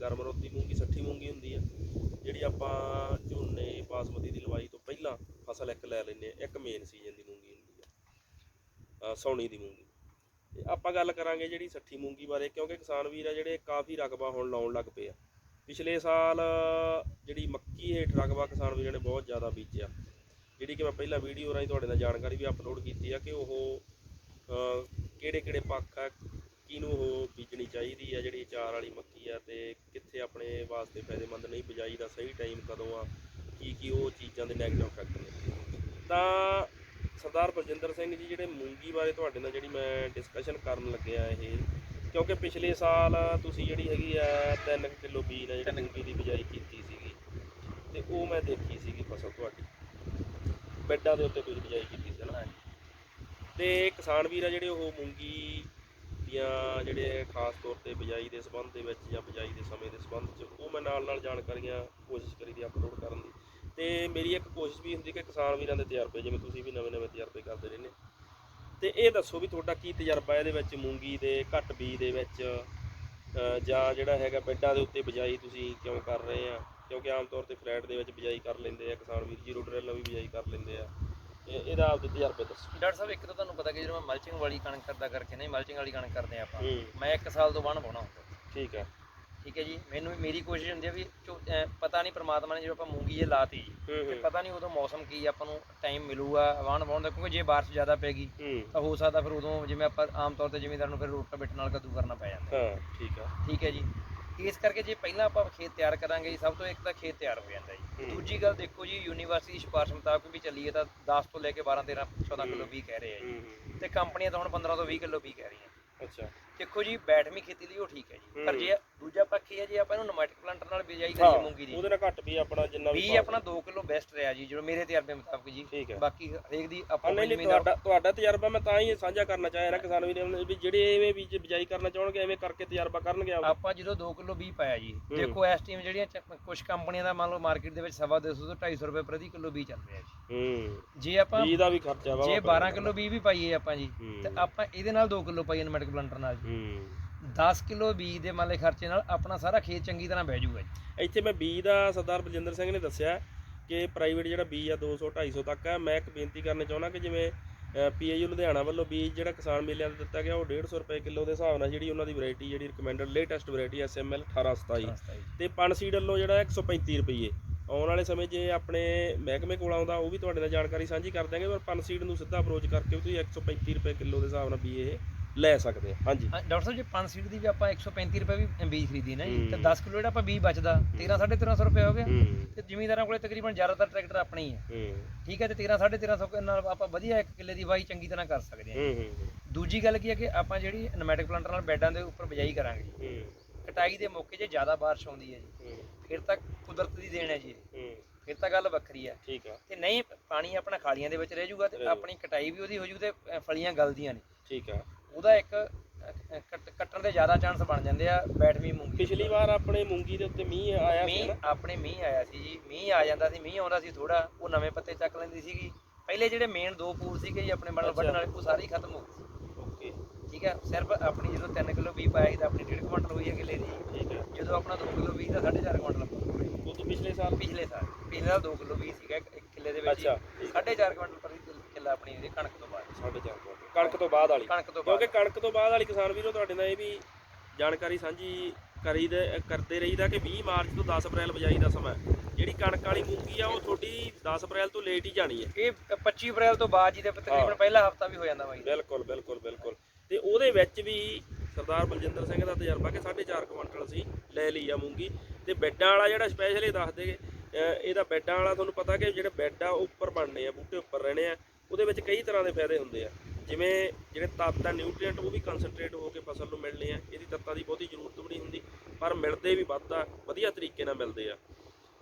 ਗਰਮ ਰੋਤੀ ਮੂੰਗੀ ਸੱਠੀ ਮੂੰਗੀ ਹੁੰਦੀ ਆ ਜਿਹੜੀ ਆਪਾਂ ਝੋਨੇ ਬਾਸਮਤੀ ਦੀ ਲਵਾਈ ਤੋਂ ਪਹਿਲਾਂ ਫਸਲ ਇੱਕ ਲੈ ਲੈਂਦੇ ਆ ਇੱਕ ਮੇਨ ਸੀਜ਼ਨ ਦੀ ਮੂੰਗੀ ਹੁੰਦੀ ਆ ਅ, ਦੀ ਮੂੰਗੀ। ਤੇ ਆਪਾਂ ਗੱਲ ਕਰਾਂਗੇ ਜਿਹੜੀ ਸੱਠੀ ਮੂੰਗੀ ਬਾਰੇ ਕਿਉਂਕਿ ਕਿਸਾਨ ਵੀਰ ਆ ਜਿਹੜੇ ਕਾਫੀ ਰਕਬਾ ਹੁਣ ਲਾਉਣ ਲੱਗ ਪਏ ਆ। ਪਿਛਲੇ ਸਾਲ ਜਿਹੜੀ ਮੱਕੀ ਹੇਠ ਰਕਬਾ ਕਿਸਾਨ ਵੀਰਾਂ ਨੇ ਬਹੁਤ ਜ਼ਿਆਦਾ ਬੀਜਿਆ ਜਿਹੜੀ ਕਿ ਮੈਂ ਪਹਿਲਾਂ ਵੀਡੀਓ ਰਾਹੀਂ ਤੁਹਾਡੇ ਨਾਲ ਜਾਣਕਾਰੀ ਵੀ ਅਪਲੋਡ ਕੀਤੀ ਆ ਕਿ ਉਹ ਕਿਹੜੇ ਕਿਹੜੇ ਪੱਖ ਆ ਕਿਹਨੂੰ ਉਹ ਬੀਜਣੀ ਚਾਹੀਦੀ ਆ ਜਿਹੜੀ ਚਾਰ ਵਾਲੀ ਮੱਕੀ ਆ ਤੇ ਕਿੱਥੇ ਆਪਣੇ ਵਾਸਤੇ ਫਾਇਦੇਮੰਦ ਨਹੀਂ ਬਿਜਾਈ ਦਾ ਸਹੀ ਟਾਈਮ ਕਦੋਂ ਆ ਕੀ ਕੀ ਉਹ ਚੀਜ਼ਾਂ ਦੇ ਨੈਗੇਟਿਵ ਫੈਕਟਰ ਨੇ। ਤਾਂ ਸਰਦਾਰ ਬਲਜਿੰਦਰ ਸਿੰਘ ਜੀ ਜਿਹੜੇ ਮੂੰਗੀ ਬਾਰੇ ਤੁਹਾਡੇ ਨਾਲ ਜਿਹੜੀ ਮੈਂ ਡਿਸਕਸ਼ਨ ਕਰਨ ਲੱਗਿਆ ਇਹ ਕਿਉਂਕਿ ਪਿਛਲੇ ਸਾਲ ਤੁਸੀਂ ਜਿਹੜੀ ਹੈਗੀ ਆ 3 ਕਿਲੋ ਬੀਜ ਨਾਲ ਜਿਹੜੀ ਮੂੰਗੀ ਦੀ ਬਿਜਾਈ ਕੀਤੀ ਸੀਗੀ ਤੇ ਉਹ ਮੈਂ ਦੇਖੀ ਸੀਗੀ ਫਸਲ ਤੁਹਾਡੀ। ਬੈੱਡਾਂ ਦੇ ਉੱਤੇ ਤੁਸੀਂ ਬਿਜਾਈ ਕੀਤੀ ਸੀ ਨਾ? ਤੇ ਕਿਸਾਨ ਵੀਰ ਆ ਜਿਹੜੇ ਉਹ ਮੂੰਗੀ ਦੀਆਂ ਜਿਹੜੇ ਖਾਸ ਤੌਰ ਤੇ ਬਿਜਾਈ ਦੇ ਸੰਬੰਧ ਦੇ ਵਿੱਚ ਜਾਂ ਬਿਜਾਈ ਦੇ ਸਮੇਂ ਦੇ ਸੰਬੰਧ 'ਚ ਉਹ ਮੈਂ ਨਾਲ ਨਾਲ ਜਾਣਕਾਰੀਆਂ ਕੋਸ਼ਿਸ਼ ਕਰੀ ਦੀ ਅਪਲੋਡ ਕਰਨ ਦੀ। ਤੇ ਮੇਰੀ ਇੱਕ ਕੋਸ਼ਿਸ਼ ਵੀ ਹੁੰਦੀ ਕਿ ਕਿਸਾਨ ਵੀਰਾਂ ਦੇ ਤਜਰਬੇ, ਜਿਵੇਂ ਤੁਸੀਂ ਵੀ ਨਵੇਂ ਨਵੇਂ ਤਜਰਬੇ ਕਰਦੇ ਰਹਿੰਦੇ ਤੇ ਇਹ ਦੱਸੋ ਵੀ ਤੁਹਾਡਾ ਕੀ ਤਜਰਬਾ ਇਹਦੇ ਵਿੱਚ, ਮੂੰਗੀ ਦੇ, ਘੱਟ ਬੀਜ ਦੇ ਵਿੱਚ ਜਾਂ ਜਿਹੜਾ ਹੈਗਾ ਬੈੱਡਾਂ ਦੇ ਉੱਤੇ ਬਿਜਾਈ ਤੁਸੀਂ ਕਿਉਂ ਕਰ ਰਹੇ ਆ? ਕਿਉਂਕਿ ਆਮ ਤੌਰ ਤੇ ਫਲੈਟ ਦੇ ਵਿੱਚ ਬਿਜਾਈ ਕਰ ਲੈਂਦੇ ਆ ਕਿਸਾਨ ਵੀਰ, ਜੀਰੋ ਡਰਿਲ ਵੀ ਬਿਜਾਈ ਕਰ ਲੈਂਦੇ ਆ। ਇਹ- ਇਹਦਾ ਆਪਦੇ ਤਜਰਬੇ ਦੱਸੋ। ਡਾਕਟਰ ਸਾਹਿਬ ਇੱਕ ਤਾਂ ਤੁਹਾਨੂੰ ਪਤਾ ਕਿ ਜਦੋਂ ਮੈਂ ਮਲਚਿੰਗ ਵਾਲੀ ਕਣਕ ਕਰਦਾ ਕਰਕੇ ਨਹੀਂ ਮਲਚਿੰਗ ਵਾਲੀ ਕਣਕ ਕਰਦੇ ਆ ਆਪਾਂ ਹੂੰ। ਮੈਂ ਇੱਕ ਸਾਲ ਤੋਂ ਬਾਅਦ ਪਾਉਣਾ ਹੁੰਦਾ। ਠੀਕ ਹੈ। ਠੀਕ ਹੈ ਜੀ? ਮੈਨੂੰ ਮੇਰੀ ਕੋਸ਼ਿਸ਼ ਹੁੰਦੀ ਹੈ ਵੀ ਅਹ ਪਤਾ ਨਹੀਂ ਪ੍ਰਮਾਤਮਾ ਨੇ ਜਦੋਂ ਆਪਾਂ ਮੂੰਗੀ ਇਹ ਲਾਤੀ ਜੀ ਹੂੰ ਤੇ ਹੂੰ। ਪਤਾ ਨਹੀਂ ਉਦੋਂ ਮੌਸਮ ਕੀ ਆਪਾਂ ਨੂੰ ਟਾਈਮ ਮਿਲੂਗਾ ਵਾਹਣ ਵਾਹੁਣ ਦਾ ਕਿਉਂਕਿ ਜੇ ਬਾਰਿਸ਼ ਜ਼ਿਆਦਾ ਪੈ ਗਈ ਹੂੰ। ਤਾਂ ਹੋ ਸਕਦਾ ਫਿਰ ਉਦੋਂ ਜਿਵੇਂ ਆਪਾਂ ਆਮ ਤੌਰ ਤੇ ਜ਼ਿਮੀਂਦਾਰ ਨੂੰ ਫਿਰ ਰੋਟਾ ਬਿੱਟ ਨਾਲ ਕੱਦੂ ਕਰਨਾ ਪੈ ਜਾਂਦਾ। ਹਾਂ ਠੀਕ ਆ ਠੀਕ ਹੈ ਜੀ? ਇਸ ਕਰਕੇ ਜੇ ਪਹਿਲਾਂ ਆਪਾਂ ਖੇਤ ਤਿਆਰ ਕਰਾਂਗੇ ਜੀ ਸਭ ਤੋਂ ਇੱਕ ਤਾਂ ਖੇਤ ਤਿਆਰ ਹੋ ਜਾਂਦਾ ਜੀ। ਦੂਜੀ ਗੱਲ ਦੇਖੋ ਜੀ ਯੂਨੀਵਰਸਿਟੀ ਸਿਫਾਰਿਸ਼ ਮੁਤਾਬਕ ਵੀ ਚੱਲੀਏ ਤਾਂ 10 ਤੋਂ ਲੈ ਕੇ 12 13 14 ਕਿਲੋ ਵੀ ਕਹਿ ਰਹੇ ਆ ਜੀ। ਤੇ ਕੰਪਨੀਆਂ ਤਾਂ ਹੁਣ 15 ਤੋਂ 20 ਕਿਲੋ ਵੀ ਕਹਿ ਰਹੀਆਂ। ਅੱਛਾ। ਦੇਖੋ ਜੀ ਬੈਠਵੀਂ ਖੇਤੀ ਲਈ ਉਹ ਠੀਕ ਹੈ ਜੀ। ਪਰ। ਜੇ ਦੂਜਾ ਪੱਖ ਇਹ ਹੈ ਜੇ ਆਪਾਂ ਇਹਨੂੰ ਨੋਮੈਟਿਕ ਪਲਾਂਟਰ ਨਾਲ ਬਿਜਾਈ ਕਰੀਏ ਮੂੰਗੀ ਦੀ। ਉਹਦੇ ਨਾਲ ਘੱਟ ਵੀ ਆਪਣਾ ਜਿੰਨਾ ਵੀ ਆਪਣਾ 2 ਕਿਲੋ ਬੈਸਟ ਰਿਹਾ ਜੀ ਜਦੋਂ ਮੇਰੇ ਤਜਰਬੇ ਮੁਤਾਬਕ ਜੀ। ਬਾਕੀ ਹਰੇਕ ਦੀ ਹਾਂ, ਆਪਣੀ ਨਹੀਂ ਤੁਹਾਡਾ ਤੁਹਾਡਾ ਤਜਰਬਾ ਮੈਂ ਤਾਂ ਹੀ ਸਾਂਝਾ ਕਰਨਾ ਚਾਹਿਆ ਨਾ ਕਿਸਾਨ ਵੀਰ ਵੀ ਜਿਹੜੇ ਐਵੇਂ ਬੀਜ ਬਿਜਾਈ ਕਰਨਾ ਚਾਹਣਗੇ ਐਵੇਂ ਕਰਕੇ ਤਜਰਬਾ ਕਰਨਗੇ ਆਪਾਂ। ਜਦੋਂ 2 ਕਿਲੋ ਵੀ ਪਾਇਆ ਜੀ ਦੇਖੋ ਇਸ ਟਾਈਮ ਜਿਹੜੀਆਂ ਕੁਝ ਕੰਪਨੀਆਂ ਦਾ ਮੰਨ ਲਓ ਮਾਰਕੀਟ ਦੇ ਵਿੱਚ ਸਵਾ 200 ਤੋਂ 250 ਰੁਪਏ ਪ੍ਰਤੀ ਕਿਲੋ ਵੀ ਚੱਲ ਰਿਹਾ ਜੀ। ਹੂੰ। ਜੇ ਆਪਾਂ ਬੀਜ ਦਾ ਵੀ ਖਰਚਾ ਵਾ ਜੇ 12 ਕਿਲੋ ਵੀ ਵੀ ਪਾਈਏ ਆਪਾਂ ਜੀ। ਤੇ ਆਪਾਂ ਇਹਦੇ ਨਾਲ 2 ਕਿਲੋ ਪਾਈਏ ਨੋਮੈਟਿਕ ਪਲਾਂਟਰ ਨਾਲ ਜੀ। ਹੂੰ। 10 ਕਿਲੋ ਬੀਜ ਦੇ ਮੰਨ ਲਏ ਖਰਚੇ ਨਾਲ ਆਪਣਾ ਸਾਰਾ ਖੇਤ ਚੰਗੀ ਤਰ੍ਹਾਂ ਬਹਿ ਜਾਊਗਾ ਜੀ। ਇੱਥੇ ਮੈਂ ਬੀਜ ਦਾ ਸਰਦਾਰ ਬਲਜਿੰਦਰ ਸਿੰਘ ਨੇ ਦੱਸਿਆ ਕਿ ਪ੍ਰਾਈਵੇਟ ਜਿਹੜਾ ਬੀਜ ਆ 200 250 ਤੱਕ ਆ। ਮੈਂ ਇੱਕ ਬੇਨਤੀ ਕਰਨਾ ਚਾਹੁੰਦਾ ਕਿ ਜਿਵੇਂ ਪੀਆਈਯੂ ਲੁਧਿਆਣਾ ਵੱਲੋਂ ਬੀਜ ਜਿਹੜਾ ਕਿਸਾਨ ਮੇਲਿਆਂ 'ਤੇ ਦਿੱਤਾ ਗਿਆ ਉਹ 150 ਰੁਪਏ ਕਿਲੋ ਦੇ ਹਿਸਾਬ ਨਾਲ ਜਿਹੜੀ ਉਹਨਾਂ ਦੀ ਵੈਰਾਈਟੀ ਜਿਹੜੀ ਰეკਮੈਂਡਡ ਲੇਟੈਸਟ ਵੈਰਾਈਟੀ ਐਸਐਮਐਲ 1827 ਰਸਤਾ ਜੀ ਤੇ ਪਨ ਸੀਡ ਵੱਲੋਂ ਜਿਹੜਾ 135 ਰੁਪਏ ਆਉਣ ਵਾਲੇ ਸਮੇਂ 'ਚ ਇਹ ਆਪਣੇ ਮਹਿਕਮੇ ਕੋਲ ਆਉਂਦਾ ਉਹ ਵੀ ਤੁਹਾਡੇ ਨਾਲ ਜਾਣਕਾਰੀ ਸਾਂਝੀ ਕਰ ਦਾਂਗੇ ਪਰ ਪਨ ਸੀਡ ਨੂੰ ਸਿੱਧਾ ਅਪਰੋਚ ਕਰਕੇ ਵੀ ਤੁਸੀਂ 135 ਰੁਪਏ ਕਿਲੋ ਦੇ ਹਿਸਾਬ ਨਾਲ ਵੀ ਇਹ ਲੈ ਸਕਦੇ ਆ ਹਾਂਜੀ। ਹਾਂ, ਡਾਕਟਰ ਸਾਹਿਬ ਜੇ 5 ਸੀਟ ਦੀ ਵੀ ਆਪਾਂ 135 ਰੁਪਏ ਵੀ ਬੀਜ ਖਰੀਦੀ ਨਾ ਜੀ ਤੇ ਹੂੰ। 10 ਕਿਲੋ ਜਿਹੜਾ ਆਪਾਂ ਬੀਜ ਬਚਦਾ 13 1350 ਰੁਪਏ ਹੋ ਗਿਆ। ਹੂੰ। ਤੇ ਜ਼ਿਮੀਂਦਾਰਾਂ ਕੋਲੇ ਤਕਰੀਬਨ ਜ਼ਿਆਦਾਤਰ ਟਰੈਕਟਰ ਆਪਣੇ ਹੀ ਹੈ ਹੂੰ। ਠੀਕ ਹੈ ਤੇ 13 1350 ਨਾਲ ਆਪਾਂ ਵਧੀਆ ਇੱਕ ਕਿੱਲੇ ਦੀ ਵਾਈ ਚੰਗੀ ਤਰ੍ਹਾਂ ਕਰ ਸਕਦੇ ਹਾਂ ਹੂੰ ਹੂੰ। ਦੂਜੀ ਗੱਲ ਕੀ ਹੈ ਕਿ ਆਪਾਂ ਜਿਹੜੀ ਨੋਮੈਟਿਕ ਪਲਾਂਟਰ ਨਾਲ ਬੈਡਾਂ ਦੇ ਉੱਪਰ ਬਿਜਾਈ ਕਰਾਂਗੇ ਹੂੰ। ਕਟਾਈ ਦੇ ਮੌਕੇ 'ਚ ਜ਼ਿਆਦਾ ਬਾਰਿਸ਼ ਆਉਂਦੀ ਹੈ ਜੀ। ਹੂੰ। ਫਿਰ ਤਾਂ ਕੁਦਰਤ ਦੀ ਦੇਣ ਹੈ ਜੀ। ਹੂੰ। ਫਿਰ ਤਾਂ ਗੱਲ ਵੱਖਰੀ ਹੈ। ਠੀਕ ਆ ਤੇ ਨਹੀਂ ਪਾਣੀ ਆਪਣਾ ਖਾਲੀਆਂ ਦੇ ਵਿੱਚ ਰਹਿ ਜਾਊਗਾ ਤੇ। ਆਪਣੀ ਕਟਾਈ ਵੀ ਉਹਦੀ ਹੋ ਜੂ ਤੇ ਫਲੀਆਂ ਗਲਦੀਆਂ ਨੇ। ਠੀਕ ਆ ਉਹਦਾ ਇੱਕ ਕੱਟ- ਕੱਟਣ ਦੇ ਜ਼ਿਆਦਾ ਚਾਂਸ ਬਣ ਜਾਂਦੇ ਆ ਬੈਠਵੀਂ ਮੂੰਗੀ ਪਿਛਲੀ ਵਾਰ ਆਪਣੇ ਮੂੰਗੀ ਦੇ ਉੱਤੇ ਮੀਂਹ ਆਇਆ ਸੀ ਮੀਂਹ ਨਾ। ਆਪਣੇ ਮੀਂਹ ਆਇਆ ਸੀ ਜੀ। ਮੀਂਹ ਆ ਜਾਂਦਾ ਸੀ ਮੀਂਹ ਆਉਂਦਾ ਸੀ ਥੋੜਾ ਉਹ ਨਵੇਂ ਪੱਤੇ ਚੱਕ ਲੈਂਦੀ ਸੀਗੀ। ਪਹਿਲੇ ਜਿਹੜੇ ਮੇਨ ਦੋ ਪੂਰ ਸੀਗੇ ਜੀ ਆਪਣੇ ਮਤਲਬ ਵੱਢਣ ਵਾਲੇ ਉਹ ਸਾਰੇ ਹੀ ਖਤਮ ਹੋ ਗਏ। ਓਕੇ। ਠੀਕ ਹੈ ਸਿਰਫ ਆਪਣੀ ਜਦੋਂ 3 ਕਿਲੋ ਬੀਜ ਪਾਇਆ ਸੀ ਤਾਂ ਆਪਣੀ 1.5 ਕੁਇੰਟਲ ਹੋਈ ਹੈ ਕਿੱਲੇ ਦੀ। ਠੀਕ ਹੈ। ਜਦੋਂ ਆਪਣਾ 2 ਕਿਲੋ ਬੀਜ ਦਾ 4.5 ਕੁਇੰਟਲ ਉਹ ਤੋਂ ਪਿਛਲੇ ਸਾਲ? ਪਿਛਲੇ ਸਾਲ ਪਿਛਲੇ ਸਾਲ 2 ਕਿਲੋ ਬੀਜ ਸੀਗਾ ਇੱਕ ਇੱਕ ਕਿੱਲੇ ਦੇ ਵਿੱਚ ਅੱਛਾ, ਠੀਕ 4.5 ਕੁਇੰਟਲ ਪ੍ਰਤੀ ਕਿੱਲਾ। ਆਪਣੀ ਇਹਦੀ ਕਣਕ ਤੋਂ ਬਾਅਦ। 4.5 ਕਣਕ ਤੋਂ ਬਾਅਦ ਵਾਲੀ। ਕਣਕ ਤੋਂ ਬਾਅਦ। ਕਿਉਂਕਿ ਕਣਕ ਤੋਂ ਬਾਅਦ ਵਾਲੀ ਕਿਸਾਨ ਵੀਰੋ ਤੁਹਾਡੇ ਨਾਲ ਇਹ ਵੀ ਜਾਣਕਾਰੀ ਸਾਂਝੀ ਕਰੀ ਦੇ ਕਰਦੇ ਰਹੀਦਾ ਕਿ 20 ਮਾਰਚ ਤੋਂ 10 ਅਪ੍ਰੈਲ ਬਜਾਈ ਦਾ ਸਮਾਂ। ਜਿਹੜੀ ਕਣਕ ਵਾਲੀ ਮੂੰਗੀ ਆ ਉਹ ਤੁਹਾਡੀ 10 ਅਪ੍ਰੈਲ ਤੋਂ ਲੇਟ ਹੀ ਜਾਣੀ ਹੈ। ਇਹ 25 ਅਪ੍ਰੈਲ ਤੋਂ ਬਾਅਦ ਜੀ ਦੇ ਤਕਰੀਬਨ ਪਹਿਲਾ ਹਫਤਾ ਵੀ ਹੋ ਜਾਂਦਾ ਬਾਈ। ਬਿਲਕੁਲ ਬਿਲਕੁਲ ਬਿਲਕੁਲ। ਤੇ ਉਹਦੇ ਵਿੱਚ ਵੀ ਸਰਦਾਰ ਬਲਜਿੰਦਰ ਸਿੰਘ ਦਾ ਤਜਰਬਾ ਕਿ 4.5 ਕੁਇੰਟਲ ਸੀ ਲੈ ਲਈ ਆ ਮੂੰਗੀ। ਤੇ ਬੈੱਡਾਂ ਵਾਲਾ ਜਿਹੜਾ ਸਪੈਸ਼ਲੀ ਦੱਸ ਦੇਗੇ ਇਹਦਾ ਬੈੱਡਾਂ ਵਾਲਾ ਤੁਹਾਨੂੰ ਪਤਾ ਕਿ ਜਿਹੜੇ ਬੈੱਡ ਆ ਉੱਪਰ ਬਣਨੇ ਆ ਬੂਟੇ ਉੱਪਰ ਰਹਿਣੇ ਆ। ਉਹਦੇ ਵਿੱਚ ਕਈ ਤਰ੍ਹਾਂ ਦੇ ਫਾਇਦੇ ਹੁੰਦੇ ਆ। ਜਿਵੇਂ ਜਿਹੜੇ ਤੱਤ ਆ ਨਿਊਟ੍ਰੀਐਂਟ ਉਹ ਵੀ ਕਨਸੈਂਟਰੇਟ ਹੋ ਕੇ ਫਸਲ ਨੂੰ ਮਿਲਣੇ ਆ। ਇਹਦੀ ਤੱਤਾਂ ਦੀ ਬਹੁਤੀ ਜ਼ਰੂਰਤ ਵੀ ਨਹੀਂ ਹੁੰਦੀ, ਪਰ ਮਿਲਦੇ ਵੀ ਵੱਧ ਆ, ਵਧੀਆ ਤਰੀਕੇ ਨਾਲ ਮਿਲਦੇ ਆ।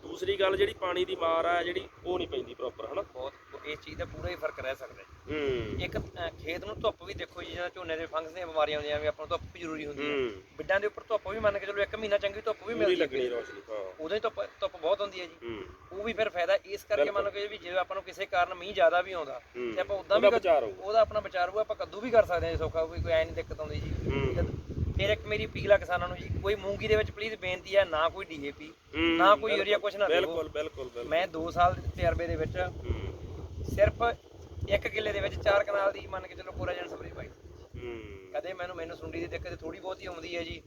ਦੂਸਰੀ ਗੱਲ ਜਿਹੜੀ ਪਾਣੀ ਦੀ ਮਾਰ ਆ ਜਿਹੜੀ ਉਹ ਨਹੀਂ ਪੈਂਦੀ ਪ੍ਰੋਪਰ ਹਨਾ? ਬਹੁਤ ਇਸ ਚੀਜ਼ ਦਾ ਪੂਰਾ ਹੀ ਫ਼ਰਕ ਰਹਿ ਸਕਦਾ ਜੀ ਹੂੰ। ਇੱਕ ਅ, ਖੇਤ ਨੂੰ ਧੁੱਪ ਵੀ ਦੇਖੋ ਜੀ ਜਿਹੜਾ ਝੋਨੇ ਦੇ ਫੰਗਸ ਦੀਆਂ ਬਿਮਾਰੀਆਂ ਆਉਂਦੀਆਂ ਵੀ ਆਪਾਂ ਨੂੰ ਧੁੱਪ ਵੀ ਜ਼ਰੂਰੀ ਹੁੰਦੀ ਹੈ। ਹੂੰ। ਬਿੱਡਾਂ ਦੇ ਉੱਪਰ ਧੁੱਪ ਵੀ ਮੰਨ ਕੇ ਚਲੋ ਇੱਕ ਮਹੀਨਾ ਚੰਗੀ ਧੁੱਪ ਵੀ ਪੂਰੀ ਮਿਲਦੀ ਲੱਗਣੀ ਹੈ ਰੋਸ਼ਨੀ ਹਾਂ। ਉਦੋਂ ਹੀ ਧੁੱਪ ਧੁੱਪ ਬਹੁਤ ਹੁੰਦੀ ਹੈ ਜੀ। ਹੂੰ। ਉਹ ਵੀ ਫਿਰ ਫਾਇਦਾ ਇਸ ਕਰਕੇ ਮੰਨ ਲਓ ਕਿ ਵੀ ਜੇ ਆਪਾਂ ਨੂੰ ਕਿਸੇ ਕਾਰਨ ਮੀਂਹ ਜ਼ਿਆਦਾ ਵੀ ਆਉਂਦਾ ਹੂੰ। ਤੇ ਆਪਾਂ ਉਦਾਂ ਵੀ ਉਹਦਾ ਵਿਚਾਰ ਹੋਊ ਉਹਦਾ ਆਪਣਾ ਵਿਚਾਰ ਹੋਊ ਆਪਾਂ ਕੱਦੂ ਵੀ ਕਰ ਸਕਦੇ ਹਾਂ ਜੇ ਸੌਖਾ ਕੋਈ ਕੋਈ ਐ ਨਹੀਂ ਦਿੱਕਤ ਆਉਂਦੀ ਜੀ। ਹੂੰ। ਠੀਕ ਹੈ। ਫਿਰ ਇੱਕ ਮੇਰੀ ਅਪੀਲ ਆ ਕਿਸਾਨਾਂ ਨੂੰ ਜੀ ਕੋਈ ਮੂੰਗੀ ਦੇ ਵਿੱਚ ਪਲੀਜ਼ ਬੇਨਤੀ ਹੈ ਨਾ ਕੋਈ ਡੀਏਪੀ ਨਾ ਕੋਈ ਏਰੀਆ ਕੁਛ ਨਾ ਬਿਲਕੁਲ ਬਿਲਕੁਲ ਮੈਂ 2 ਸਾਲ ਦੇ ਤਜਰਬੇ ਦੇ ਵਿੱਚ ਸਿਰਫ ਇੱਕ ਕਿੱਲੇ ਦੇ ਵਿੱਚ ਚਾਰ ਕਨਾਲ ਦੀ ਮੰਨ ਕੇ ਚਲੋ ਕੋਰਾਜਨ ਸਪਰੇ ਪਾਈ। ਕਦੇ ਮੈਨੂੰ ਮੈਨੂੰ ਸੁੰਡੀ ਦੀ ਦਿੱਕਤ ਥੋੜੀ ਬਹੁਤੀ ਆਉਂਦੀ ਹੈ ਜੀ।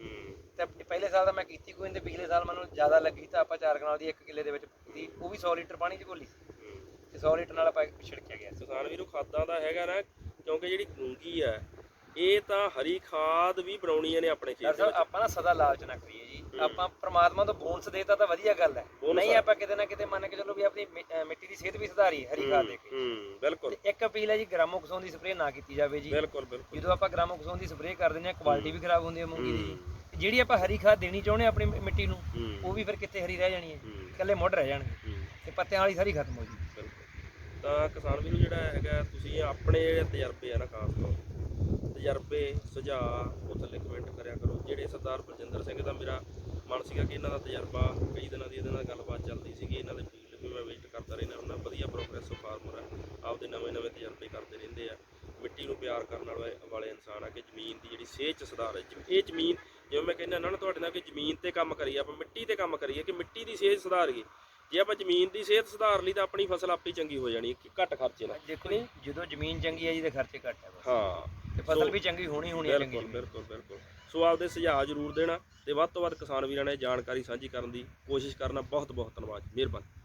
ਤੇ ਪਹਿਲੇ ਸਾਲ ਤਾਂ ਮੈਂ ਕੀਤੀ ਕੋਈ ਨਹੀਂ ਤੇ ਪਿਛਲੇ ਸਾਲ ਮੈਨੂੰ ਜ਼ਿਆਦਾ ਲੱਗੀ ਤਾਂ ਆਪਾਂ ਚਾਰ ਕਨਾਲ ਦੀ ਇੱਕ ਕਿੱਲੇ ਦੇ ਵਿੱਚ ਦੀ ਉਹ ਵੀ 100 ਲੀਟਰ ਪਾਣੀ ਚ ਘੋਲੀ। ਸੀ। ਤੇ 100 ਲੀਟਰ ਨਾਲ ਆਪਾਂ ਛਿੜਕਿਆ ਗਿਆ। ਕਿਸਾਨ ਵੀਰੋ ਖਾਦਾਂ ਦਾ ਹੈਗਾ ਨਾ ਕਿਉਂਕਿ ਜਿਹੜੀ ਮੂੰਗੀ ਹੈ ਇਹ ਤਾਂ ਹਰੀ ਖਾਦ ਵੀ ਬਣਾਉਣੀਆਂ ਨੇ ਆਪਣੇ ਖੇਤ ਦੇ ਵਿੱਚ। ਆਪਾਂ ਨਾ ਸਦਾ ਲਾਲਚ ਨਾ ਕਰੀਏ ਜੀ। ਆਪਾਂ ਪ੍ਰਮਾਤਮਾ ਤੋਂ ਬੋਨਸ ਦੇਤਾ ਤਾਂ ਵਧੀਆ ਗੱਲ ਹੈ। ਨਹੀਂ। ਆਪਾਂ ਕਿਤੇ ਨਾ ਕਿਤੇ ਮੰਨ ਕੇ ਚੱਲੋ ਵੀ ਆਪਣੀ ਮਿੱਟੀ ਦੀ ਸਿਹਤ ਵੀ ਸੁਧਾਰੀ ਹਰੀ ਖਾਦ ਦੇ ਕੇ। ਹੂੰ ਬਿਲਕੁਲ। ਤੇ ਇੱਕ ਅਪੀਲ ਹੈ ਜੀ ਗ੍ਰਾਮੋਕਸੋਨ ਦੀ ਸਪਰੇਅ ਨਾ ਕੀਤੀ ਜਾਵੇ ਜੀ। ਬਿਲਕੁਲ ਬਿਲਕੁਲ। ਜਦੋਂ ਆਪਾਂ ਗ੍ਰਾਮੋਕਸੋਨ ਦੀ ਸਪਰੇਅ ਕਰ ਦਿੰਦੇ ਆ ਕੁਆਲਿਟੀ ਵੀ ਖਰਾਬ ਹੁੰਦੀ ਹੈ ਮੂੰਗੀ ਦੀ। ਜਿਹੜੀ ਆਪਾਂ ਹਰੀ ਖਾਦ ਦੇਣੀ ਚਾਹੁੰਦੇ ਆਪਣੀ ਮਿੱਟੀ ਨੂੰ ਉਹ ਵੀ ਫਿਰ ਕਿੱਥੇ ਹਰੀ ਰਹਿ ਜਾਣੀ ਹੈ? ਇਕੱਲੇ ਮੁੱਢ ਰਹਿ ਜਾਣਗੇ। ਤੇ ਪੱਤਿਆਂ ਵਾਲੀ ਸਾਰੀ ਖਤਮ ਹੋ ਬਿਲਕੁਲ। ਤਾਂ ਕਿਸਾਨ ਵੀਰੋ ਜਿਹੜਾ ਹੈਗਾ ਤੁਸੀਂ ਆਪਣੇ ਜਿਹੜੇ ਤਜਰਬੇ ਆ ਨਾ ਖਾਸ ਤੌਰ ਤਜਰਬੇ, ਸੁਝਾਅ ਉਹ ਥੱਲੇ ਕਮੈਂਟ ਕਰਿਆ ਕਰੋ। ਜਿਹੜੇ ਸਰਦਾਰ ਬਲਜਿੰਦਰ ਸਿੰਘ ਦਾ ਮੇਰਾ ਮਨ ਸੀਗਾ ਕਿ ਇਹਨਾਂ ਦਾ ਤਜਰਬਾ ਕਈ ਦਿਨਾਂ ਦੀ ਇਹਦੇ ਨਾਲ ਗੱਲਬਾਤ ਚੱਲਦੀ ਸੀਗੀ, ਇਹਨਾਂ ਦੇ ਫੀਲਡ ਵੀ ਮੈਂ ਵਿਜ਼ਿਟ ਕਰਦਾ ਰਹਿੰਦਾ, ਉਹਨਾਂ ਵਧੀਆ ਪ੍ਰੋਗਰੈਸਿਵ ਫਾਰਮਰ ਆ। ਆਪਦੇ ਨਵੇਂ ਨਵੇਂ ਤਜਰਬੇ ਕਰਦੇ ਰਹਿੰਦੇ ਆ। ਮਿੱਟੀ ਨੂੰ ਪਿਆਰ ਕਰਨ ਵਾਲੇ ਵਾਲੇ ਇਨਸਾਨ ਆ ਕਿ ਜ਼ਮੀਨ ਦੀ ਜਿਹੜੀ ਸਿਹਤ ਚ ਸੁਧਾਰ ਹੈ ਇਹ ਜ਼ਮੀਨ, ਜਿਵੇਂ ਮੈਂ ਕਹਿੰਦਾ ਨਾ, ਤੁਹਾਡੇ ਨਾਲ ਕਿ ਜ਼ਮੀਨ ਤੇ ਕੰਮ ਕਰੀਏ, ਆਪਾਂ ਮਿੱਟੀ ਤੇ ਕੰਮ ਕਰੀਏ, ਕਿ ਮਿੱਟੀ ਦੀ ਸਿਹਤ ਸੁਧਾਰੀਏ। ਜੇ ਆਪਾਂ ਜ਼ਮੀਨ ਦੀ ਸਿਹਤ ਸੁਧਾਰ ਲਈ ਤਾਂ ਆਪਣੀ ਫਸਲ ਆਪੇ ਚੰਗੀ ਹੋ ਜਾਣੀ ਹੈ ਘੱਟ ਖਰਚੇ ਨਾਲ। ਦੇਖੋ ਜੀ ਜਦੋਂ ਜ਼ਮੀਨ ਚੰਗੀ ਹੈ ਜੀ ਤੇ ਖਰਚੇ ਘੱਟ ਹੈ ਬਸ। ਹਾਂ। ਤੇ ਫਸਲ ਵੀ ਚੰਗੀ ਹੋਣੀ ਹੋਣੀ ਹੈ ਚੰਗੀ ਬਿਲਕੁਲ ਬਿਲਕੁਲ ਬਿਲਕੁਲ। ਸੋ ਆਪਦੇ ਸੁਝਾਅ ਜ਼ਰੂਰ ਦੇਣਾ ਤੇ ਵੱਧ ਤੋਂ ਵੱਧ ਕਿਸਾਨ ਵੀਰਾਂ ਨੇ ਜਾਣਕਾਰੀ ਸਾਂਝੀ ਕਰਨ ਦੀ ਕੋਸ਼ਿਸ਼ ਕਰਨਾ। ਬਹੁਤ ਬਹੁਤ ਧੰਨਵਾਦ ਮਿਹਰਬਾਨੀ।